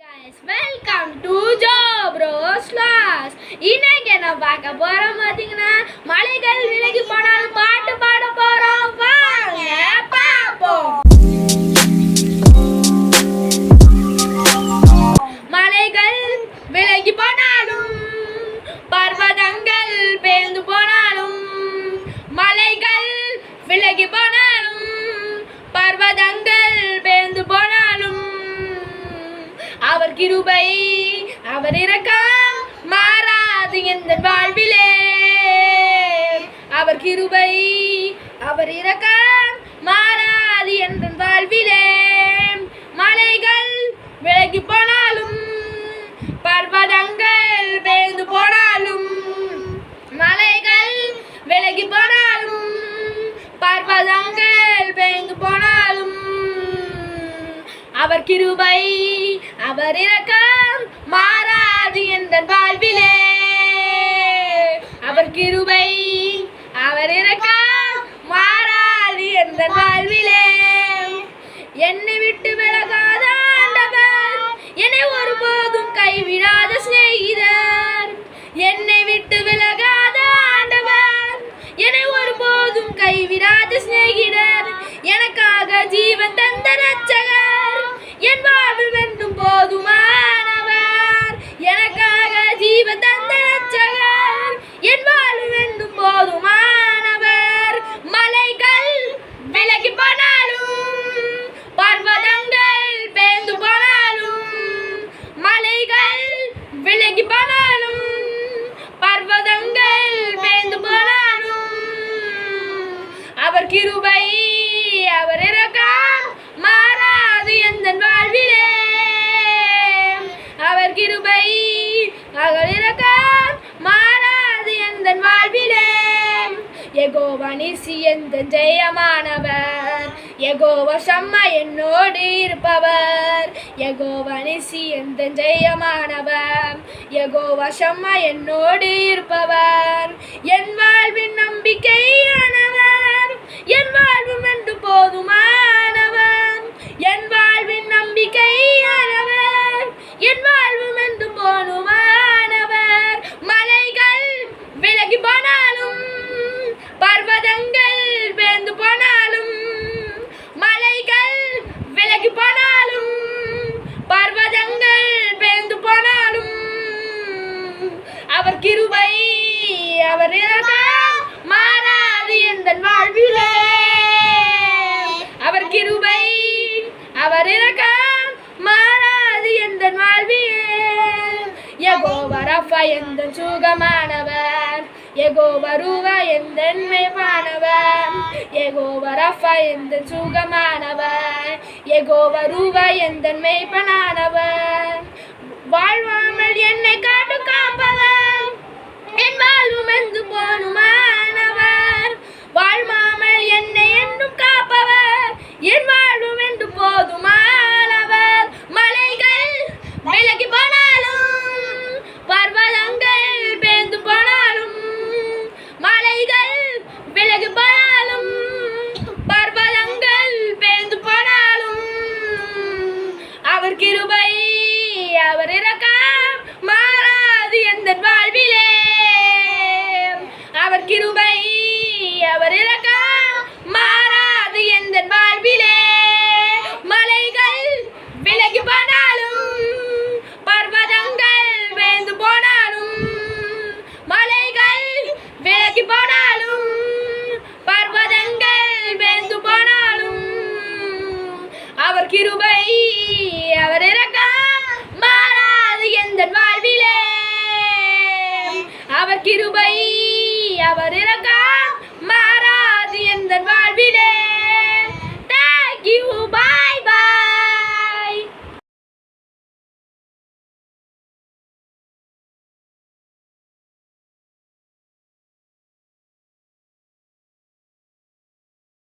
guys welcome to Jobros class இன்னைக்கு என்ன பார்க்க போறோம் பாத்தீங்கன்னா மலைகள் விலகி போனால் பாட்டு பாட போறோம். வாங்க பாப்போம் மலைகள் விலகி போனாலும் பர்வதங்கள் பேர்ந்து போனாலும் மலைகள் விலகி போனாலும் கிருபை அவர் இரக்கம் மாறாது எந்த வாழ்விலே. அவர் கிருபை அவர் இரக்கம் மாறாது எந்த வாழ்விலே. மலைகள் விலகி போனாலும் பர்வதங்கள் பேர்ந்து போனாலும் மலைகள் விலகி போனாலும் பர்வதங்கள் பேர்ந்து போனாலும் அவர் கிருபை அவர் மாறாது என்ற வாழ்விலே. அவர் கிருபை அவர் இரக்கம் மாறாது என்ற வாழ்விலே. என்னை விட்டு விலகாத ஆண்டவர் என்னை ஒருபோதும் கைவிடாத சிநேகிதர். என்னை விட்டு விலகாத ஆண்டவர் என்னை ஒருபோதும் கைவிடாத சிநேகிதர். அவர் கிருபை அவர் இறக்கம் மாறாது எந்த வாழ்விலே. அவர் கிருபை அவர் இறக்கம் மாறாது எந்த வாழ்விலே. எகோவனிசி எந்த ஜெயமானவர். எகோவ சம்மா என்னோடு இருப்பவர். எகோவனிசி எந்த ஜெயமானவர். எகோவ சம்மா என்னோடு இருப்பவர். என் வாழ்வின் நம்பிக்கையான போதுமானவர் என் வாழ்வின் நம்பிக்கை நம்பிக்கையானவர் என் வாழ்வும் என்று போனும் ரஃபா எந்த சுகமானவர்? யகோவா ரூவா எந்த மேவானவர் யகோவா ரஃபா எந்த சுகமானவர்? யகோவா ரூவா எந்த மேய்ப்பனானவர் வாழ்வாமல் என்னை காட்டு காப்பவர். என் வாழ்வும் போனாலும் பர்வதங்கள் வேந்து போனாலும் அவர் கிருபை அவர் இறக்க மாறாது எந்த வாழ்விலே. அவர் கிருபை அவர் இறக்க மாறாது எந்த வாழ்விலே.